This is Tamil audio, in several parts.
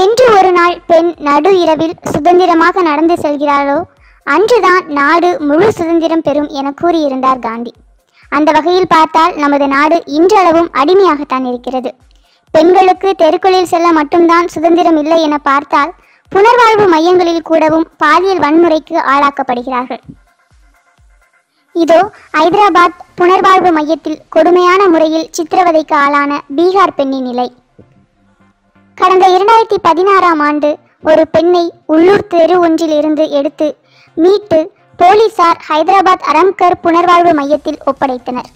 என்று ஒரு நாள் பெண் நடு இரவில் சுதந்திரமாக நடந்து செல்கிறாளோ? அன்றுதான் நாடு முழு சுதந்திரம் பெறும் என கூறியிருந்தார் காந்தி. அந்த வகையில் பார்த்தால் நமது நாடு இன்றளவும் அடிமையாகத்தான் இருக்கிறது. பெண்களுக்கு தெருக்குளில் செல்ல மட்டும்தான் சுதந்திரம் இல்லை என பார்த்தால் புனர்வாழ்வு மையங்களில் கூடவும் பாலியல் வன்முறைக்கு ஆளாக்கப்படுகிறார்கள். இதோ ஐதராபாத் புனர்வாழ்வு மையத்தில் கொடுமையான முறையில் சித்திரவதைக்கு ஆளான பீகார் பெண்ணின் நிலை. கடந்த இரண்டாயிரத்தி பதினாறாம் ஆண்டு ஒரு பெண்ணை உள்ளூர் தெரு ஒன்றில் இருந்து எடுத்து மீட்டு போலீசார் ஹைதராபாத் அரம்கர் புனர்வாழ்வு மையத்தில் ஒப்படைத்தனர்.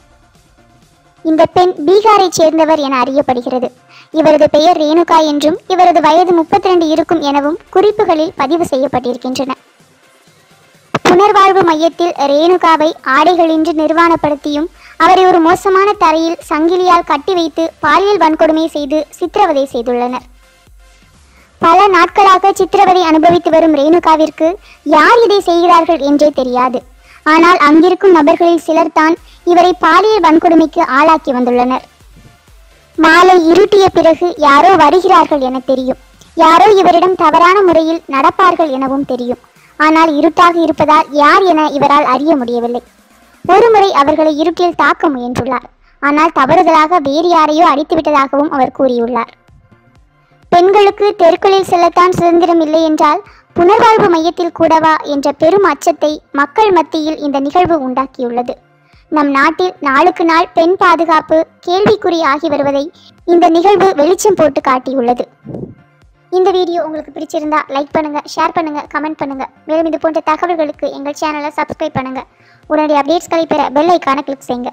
இந்த பெண் பீகாரைச் சேர்ந்தவர் என அறியப்படுகிறது. இவரது பெயர் ரேணுகா என்றும் இவரது வயது முப்பத்தி ரெண்டு இருக்கும் எனவும் குறிப்புகளில் பதிவு செய்யப்பட்டிருக்கின்றன. புனர்வாழ்வு மையத்தில் ரேணுகாவை ஆடைகளின்றி நிர்வாணப்படுத்தியும் அவரை ஒரு மோசமான தரையில் சங்கிலியால் கட்டி வைத்து பாலியல் வன்கொடுமை செய்து சித்திரவதை செய்துள்ளனர். பல நாட்களாக சித்திரவதை அனுபவித்து வரும் ரேணுகாவிற்கு யார் இதை செய்கிறார்கள் என்றே தெரியாது. ஆனால் அங்கிருக்கும் நபர்களில் சிலர் தான் இவரை பாலியல் வன்கொடுமைக்கு ஆளாக்கி வந்துள்ளனர். மாலை இருட்டிய பிறகு யாரோ வருகிறார்கள் என தெரியும். யாரோ இவரிடம் தவறான முறையில் நடப்பார்கள் எனவும் தெரியும். ஆனால் இருட்டாக இருப்பதால் யார் என இவரால் அறிய முடியவில்லை. ஒருமுறை அவர்களை இருட்டில் தாக்க முயன்றுள்ளார். ஆனால் தவறுதலாக வேறு யாரையோ அடித்துவிட்டதாகவும் அவர் கூறியுள்ளார். பெண்களுக்கு தெருக்களில் செல்லத்தான் சுதந்திரம் இல்லை என்றால் புனர்வாழ்வு மையத்தில் கூடவா என்ற பெரும் அச்சத்தை மக்கள் மத்தியில் இந்த நிகழ்வு உண்டாக்கியுள்ளது. நம் நாட்டில் நாளுக்கு நாள் பெண் பாதுகாப்பு கேள்விக்குறி ஆகி வருவதை இந்த நிகழ்வு வெளிச்சம் போட்டு காட்டியுள்ளது. இந்த வீடியோ உங்களுக்கு பிடிச்சிருந்தா லைக் பண்ணுங்க ஷேர் பண்ணுங்க கமெண்ட் பண்ணுங்க. மேலும் இது போன்ற தகவல்களுக்கு எங்கள் சேனலை சப்ஸ்கிரைப் பண்ணுங்க. உடனடி அப்டேட்ஸ்களை பெற பெல் ஐக்கான கிளிக் செய்யுங்க.